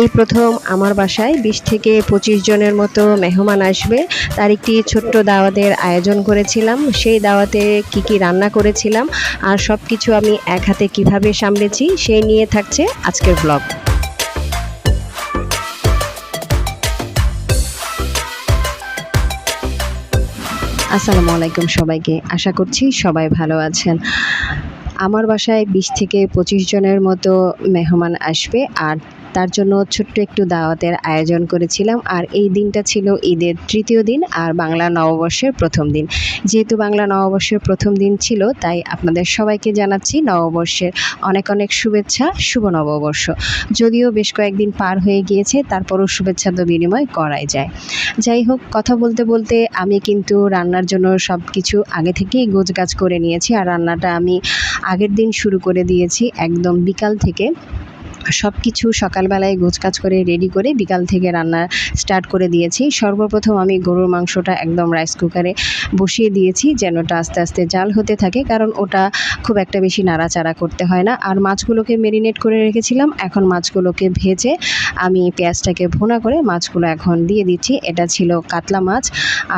এই প্রথম আমার বাসায় বিশ থেকে পঁচিশ জনের মতো মেহমান আসবে। তার একটি ছোট্ট দাওয়াতের আয়োজন করেছিলাম। সেই দাওয়াতে কি কি রান্না করেছিলাম আর সব কিছু আমি এক হাতে কীভাবে সামলেছি সেই নিয়ে থাকছে আজকের ব্লগ আসসালামু আলাইকুম সবাইকে। আশা করছি সবাই ভালো আছেন। আমার বাসায় বিশ থেকে পঁচিশ জনের মতো মেহমান আসবে আর তার জন্য ছোট্ট একটু দাওয়াতের আয়োজন করেছিলাম। আর এই দিনটা ছিল ঈদের তৃতীয় দিন আর বাংলা নববর্ষের প্রথম দিন। যেহেতু বাংলা নববর্ষের প্রথম দিন ছিল, তাই আপনাদের সবাইকে জানাচ্ছি নববর্ষের অনেক অনেক শুভেচ্ছা, শুভ নববর্ষ। যদিও বেশ কয়েকদিন পার হয়ে গিয়েছে, তারপরও শুভেচ্ছা তো বিনিময় করাই যায়। যাই হোক, কথা বলতে বলতে আমি কিন্তু রান্নার জন্য সব কিছু আগে থেকেই গোছগাছ করে নিয়েছি। আর রান্নাটা আমি আগের দিন শুরু করে দিয়েছি একদম বিকাল থেকে। সব কিছু সকালবেলায় গোছকাজ করে রেডি করে বিকাল থেকে রান্না স্টার্ট করে দিয়েছি। সর্বপ্রথম আমি গরুর মাংসটা একদম রাইস কুকারে বসিয়ে দিয়েছি যেন ওটা আস্তে আস্তে জাল হতে থাকে, কারণ ওটা খুব একটা বেশি নাড়াচাড়া করতে হয় না। আর মাছগুলোকে মেরিনেট করে রেখেছিলাম, এখন মাছগুলোকে ভেজে আমি পেঁয়াজটাকে ভোনা করে মাছগুলো এখন দিয়ে দিচ্ছি। এটা ছিল কাতলা মাছ,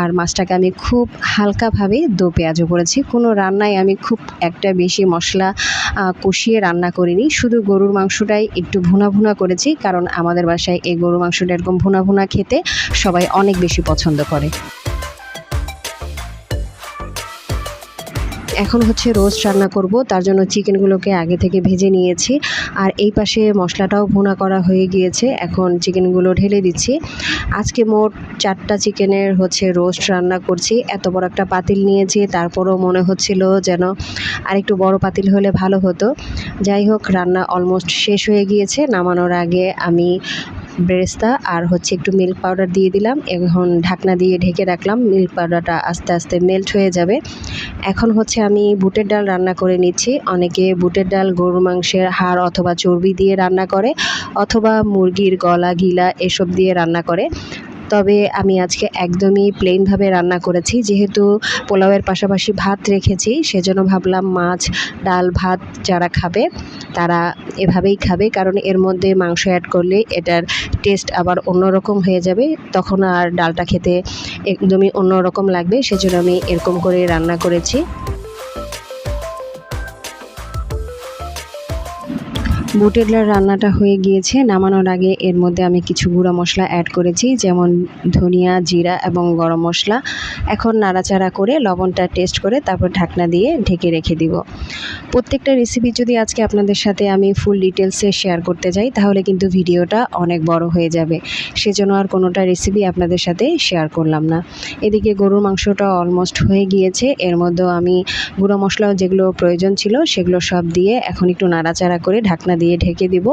আর মাছটাকে আমি খুব হালকাভাবে দো পেঁয়াজও করেছি কোনো রান্নায় আমি খুব একটা বেশি মশলা কষিয়ে রান্না করিনি, শুধু গরুর মাংসটাই একটু ভুনা ভুনা করেছি, কারণ আমাদের বাসায় এই গরু মাংসটা এরকম ভুনা ভুনা খেতে সবাই অনেক বেশি পছন্দ করে। এখন হচ্ছে রোস্ট রান্না করব, তার জন্য চিকেনগুলোকে আগে থেকে ভেজে নিয়েছি। আর এই পাশে মশলাটাও ভুনা করা হয়ে গিয়েছে, এখন চিকেনগুলো ঢেলে দিচ্ছি। আজকে মোট চারটা চিকেনের হচ্ছে রোস্ট রান্না করছি। এত বড় একটা পাতিল নিয়েছি, তারপরও মনে হচ্ছিল যেন আরেকটু বড় পাতিল হলে ভালো হতো। যাই হোক, রান্না অলমোস্ট শেষ হয়ে গিয়েছে, নামানোর আগে আমি বেরেস্তা আর হচ্ছে একটু মিল্ক পাউডার দিয়ে দিলাম এখন ঢাকনা দিয়ে ঢেকে রাখলাম। মিল্ক পাউডারটা আস্তে আস্তে মেল্ট হয়ে যাবে। এখন হচ্ছে আমি বুটের ডাল রান্না করে নিচ্ছি। অনেকে বুটের ডাল গরু মাংসের হাড় অথবা চর্বি দিয়ে রান্না করে অথবা মুরগির গলা, গিলা এসব দিয়ে রান্না করে। তবে আমি আজকে একদমই প্লেনভাবে রান্না করেছি। যেহেতু পোলাওয়ের পাশাপাশি ভাত রেখেছি, সেজন্য ভাবলাম মাছ, ডাল, ভাত যারা খাবে, তারা এভাবেই খাবে। কারণ এর মধ্যে মাংস অ্যাড করলে এটার টেস্ট আবার অন্যরকম হয়ে যাবে। তখন আর ডালটা খেতে একদমই অন্যরকম লাগবে। সেজন্য আমি এরকম করে রান্না করেছি। বুটের ডাল রান্নাটা হয়ে গিয়েছে। নামানোর আগে এর মধ্যে আমি কিছু গুঁড়া মশলা অ্যাড করেছি, যেমন ধনিয়া, জিরা এবং গরম মশলা। এখন নাড়াচাড়া করে লবণটা টেস্ট করে তারপর ঢাকনা দিয়ে ঢেকে রেখে দিব। প্রত্যেকটা রেসিপি যদি আজকে আপনাদের সাথে আমি ফুল ডিটেলসে শেয়ার করতে যাই, তাহলে কিন্তু ভিডিওটা অনেক বড় হয়ে যাবে। সেজন্য আর কোনোটা রেসিপি আপনাদের সাথে শেয়ার করলাম না। এদিকে গরুর মাংসটা অলমোস্ট হয়ে গিয়েছে। এর মধ্যেও আমি গুঁড়ো মশলাও যেগুলো প্রয়োজন ছিল, সেগুলো সব দিয়ে এখন একটু নাড়াচাড়া করে ঢাকনা ঢেকে দিব।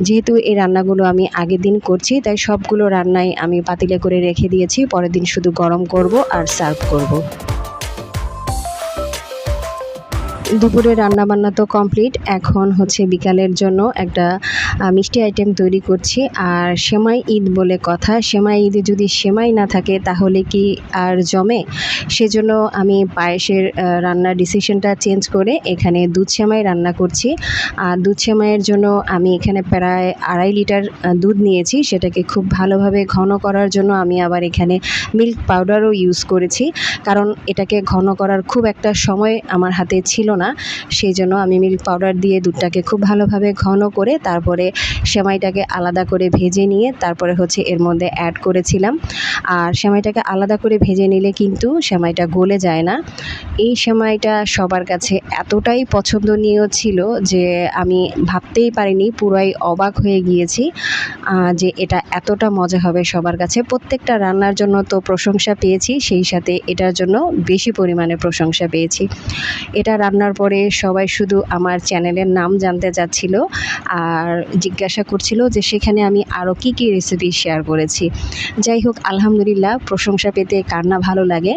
যেহেতু এই রান্নাগুলো আমি আগের দিন করছি, তাই সবগুলো রান্নাই আমি পাতিলে করে রেখে দিয়েছি। পরের দিন শুধু গরম করব আর সার্ভ করব। দুপুরে রান্না বান্না তো কমপ্লিট। এখন হচ্ছে বিকালের জন্য একটা মিষ্টি আইটেম তৈরি করছি। আর সেমাই ঈদ বলে কথা। সেমাই ঈদে যদি সেমাই না থাকে, তাহলে কি আর জমে? সেজন্য আমি পায়েসের রান্নার ডিসিশনটা চেঞ্জ করে এখানে দুধ সেমাই রান্না করছি। আর দুধ সেমাইয়ের জন্য আমি এখানে প্রায় আড়াই লিটার দুধ নিয়েছি। সেটাকে খুব ভালোভাবে ঘন করার জন্য আমি আবার এখানে মিল্ক পাউডারও ইউজ করেছি। কারণ এটাকে ঘন করার খুব একটা সময় আমার হাতে ছিল না। সেই জন্য আমি মিল্ক পাউডার দিয়ে দুধটাকে খুব ভালোভাবে ঘন করে তারপরে সেমাইটাকে আলাদা করে ভেজে নিয়ে তারপরে হচ্ছে এর মধ্যে অ্যাড করেছিলাম। আর সেমাইটাকে আলাদা করে ভেজে নিলে কিন্তু সেমাইটা গলে যায় না। এই সেমাইটা সবার কাছে এতটাই পছন্দনীয় ছিল যে আমি ভাবতেই পারিনি, পুরাই অবাক হয়ে গিয়েছি যে এটা এতটা মজা হবে সবার কাছে। প্রত্যেকটা রান্নার জন্য তো প্রশংসা পেয়েছি, সেই সাথে এটার জন্য বেশি পরিমাণে প্রশংসা পেয়েছি। এটা রান্নার পরে সবাই শুধু আমার চ্যানেলের নাম জানতে চাচ্ছিল আর জিজ্ঞাসা করছিল যে সেখানে আমি আরও কী কী রেসিপি শেয়ার করেছি। যাই হোক, আলহামদুলিল্লাহ প্রশংসা পেতে কার না ভালো লাগে।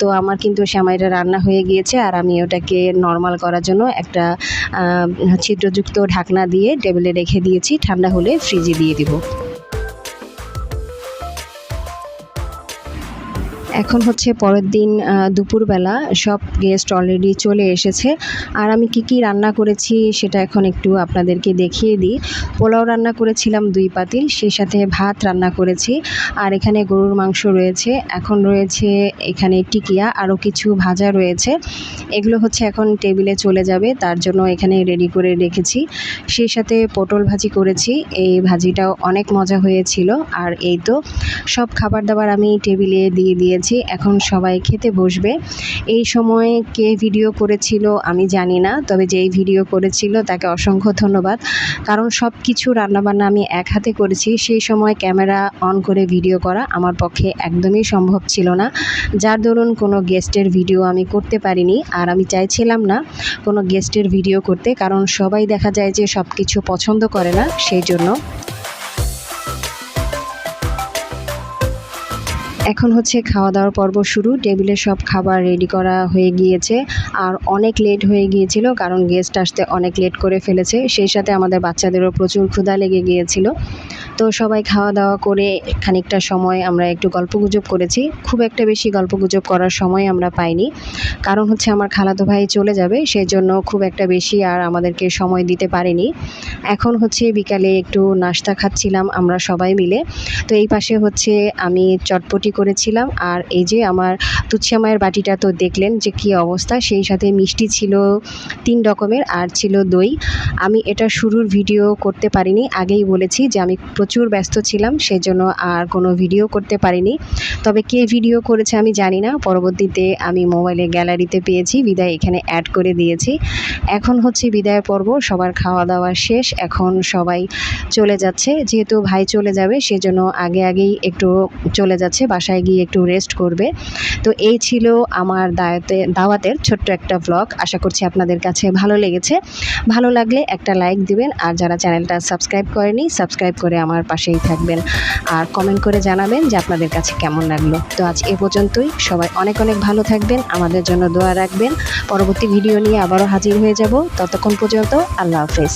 তো আমার কিন্তু সেমাইটা রান্না হয়ে গিয়েছে আর আমি ওটাকে নর্মাল করার জন্য একটা ছিদ্রযুক্ত ঢাকনা দিয়ে টেবিলে রেখে দিয়েছি। ঠান্ডা হলে ফ্রিজে দিয়ে দিব। এখন হচ্ছে পরের দিন দুপুরবেলা সব গেস্ট অলরেডি চলে এসেছে। আর আমি কি কি রান্না করেছি সেটা এখন একটু আপনাদেরকে দেখিয়ে দিই। পোলাও রান্না করেছিলাম দুই পাতিল, সেই সাথে ভাত রান্না করেছি। আর এখানে গরুর মাংস রয়েছে, এখন রয়েছে এখানে টিকিয়া, আরও কিছু ভাজা রয়েছে। এগুলো হচ্ছে এখন টেবিলে চলে যাবে, তার জন্য এখানে রেডি করে রেখেছি। সেই সাথে পটল ভাজি করেছি, এই ভাজিটাও অনেক মজা হয়েছিল। আর এই তো সব খাবার দাবার আমি টেবিলে দিয়ে দিয়েছি। এখন সবাই খেতে বসবে। এই সময়ে কে ভিডিও করেছিল আমি জানি না, তবে যেই ভিডিও করেছিল তাকে অসংখ্য ধন্যবাদ। কারণ সব কিছু রান্নাবান্না আমি এক হাতে করেছি, সেই সময় ক্যামেরা অন করে ভিডিও করা আমার পক্ষে একদমই সম্ভব ছিল না। যার দরুন কোনো গেস্টের ভিডিও আমি করতে পারিনি, আর আমি চাইছিলাম না কোনো গেস্টের ভিডিও করতে, কারণ সবাই দেখা যায় যে সব কিছু পছন্দ করে না, সেই জন্য এখন হচ্ছে খাওয়া দাওয়ার পর্ব শুরু। টেবিলে সব খাবার রেডি করা হয়ে গিয়েছে। আর অনেক লেট হয়ে গিয়েছিল কারণ গেস্ট আসতে অনেক লেট করে ফেলেছে। সেই সাথে আমাদের বাচ্চাদেরও প্রচুর ক্ষুধা লেগে গিয়েছিল। তো সবাই খাওয়া দাওয়া করে খানিকটা সময় আমরা একটু গল্পগুজব করেছি। খুব একটা বেশি গল্পগুজব করার সময় আমরা পাইনি। কারণ হচ্ছে আমার খালাতো ভাই চলে যাবে সেই জন্য খুব একটা বেশি আর আমাদেরকে সময় দিতে পারেনি। এখন হচ্ছে বিকালে একটু নাস্তা খাচ্ছিলাম আমরা সবাই মিলে। তো এই পাশে হচ্ছে আমি চটপটি করেছিলাম আর এই যে আমার তুচ্ছা মায়ের বাটিটা তো দেখলেন যে কি অবস্থা, সেই সাথে মিষ্টি ছিল তিন রকমের আর ছিল দই। আমি এটা শুরুর ভিডিও করতে পারিনি, আগেই বলেছি যে আমি প্রচুর ব্যস্ত ছিলাম সেই জন্য আর কোনো ভিডিও করতে পারিনি। তবে কে ভিডিও করেছে আমি জানি না, পরবর্তীতে আমি মোবাইলে গ্যালারিতে পেয়েছি, বিদায় এখানে অ্যাড করে দিয়েছি। এখন হচ্ছে বিদায় পর্ব, সবার খাওয়া দাওয়া শেষ, এখন সবাই চলে যাচ্ছে, যেহেতু ভাই চলে যাবে, সেজন্য আগে আগেই একটু চলে যাচ্ছে, বাসায় গিয়ে একটু রেস্ট করবে। তো এই ছিল আমার দাওয়াতে, দাওয়াতের ছোট্ট একটা ব্লগ আশা করছি আপনাদের কাছে ভালো লেগেছে। ভালো লাগলে একটা লাইক দিবেন, আর যারা চ্যানেলটা সাবস্ক্রাইব করেনি সাবস্ক্রাইব করে আমার পাশেই থাকবেন। আর কমেন্ট করে জানাবেন যে আপনাদের কাছে কেমন লাগল। তো আজ এ পর্যন্তই। সবাই অনেক অনেক ভালো থাকবেন, আমাদের জন্য দোয়া রাখবেন। পরবর্তী ভিডিও নিয়ে আবারও হাজির হয়ে যাব। ততক্ষণ পর্যন্ত আল্লাহ হাফেজ।